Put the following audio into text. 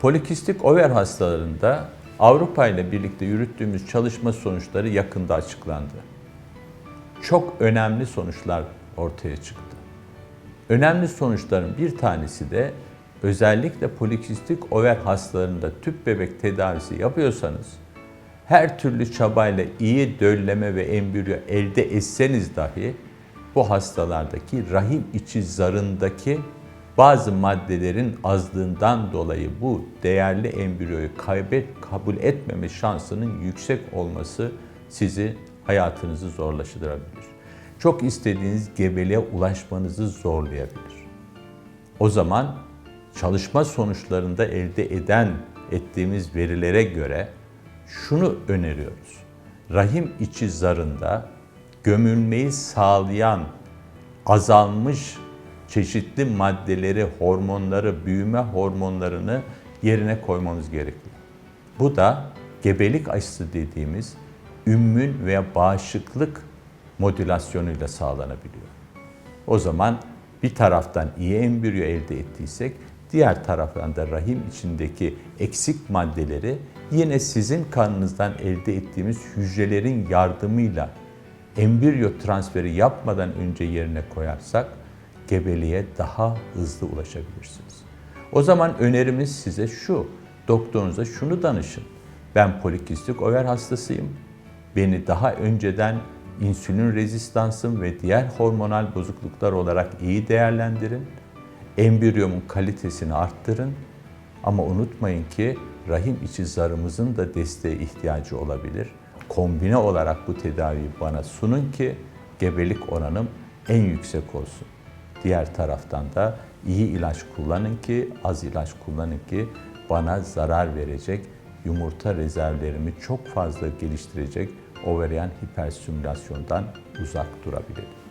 Polikistik over hastalarında Avrupa ile birlikte yürüttüğümüz çalışma sonuçları yakında açıklandı. Çok önemli sonuçlar ortaya çıktı. Önemli sonuçların bir tanesi de özellikle polikistik over hastalarında tüp bebek tedavisi yapıyorsanız her türlü çabayla iyi dölleme ve embriyo elde etseniz dahi bu hastalardaki rahim içi zarındaki bazı maddelerin azlığından dolayı bu değerli embriyoyu kaybet kabul etmeme şansının yüksek olması sizi hayatınızı zorlaştırabilir. Çok istediğiniz gebeliğe ulaşmanızı zorlayabilir. O zaman çalışma sonuçlarında elde eden ettiğimiz verilere göre şunu öneriyoruz. Rahim içi zarında gömülmeyi sağlayan azalmış çeşitli maddeleri, hormonları, büyüme hormonlarını yerine koymamız gerekiyor. Bu da gebelik aşısı dediğimiz ümmün veya bağışıklık modülasyonuyla sağlanabiliyor. O zaman bir taraftan iyi embriyo elde ettiysek, diğer taraftan da rahim içindeki eksik maddeleri yine sizin kanınızdan elde ettiğimiz hücrelerin yardımıyla embriyo transferi yapmadan önce yerine koyarsak gebeliğe daha hızlı ulaşabilirsiniz. O zaman önerimiz size şu, doktorunuza şunu danışın. Ben polikistik over hastasıyım. Beni daha önceden insülin rezistansım ve diğer hormonal bozukluklar olarak iyi değerlendirin. Embriyomun kalitesini arttırın. Ama unutmayın ki rahim içi zarımızın da desteğe ihtiyacı olabilir. Kombine olarak bu tedaviyi bana sunun ki gebelik oranım en yüksek olsun. Diğer taraftan da iyi ilaç kullanın ki, az ilaç kullanın ki bana zarar verecek, yumurta rezervlerimi çok fazla geliştirecek overyen hiperstimülasyondan uzak durabilirim.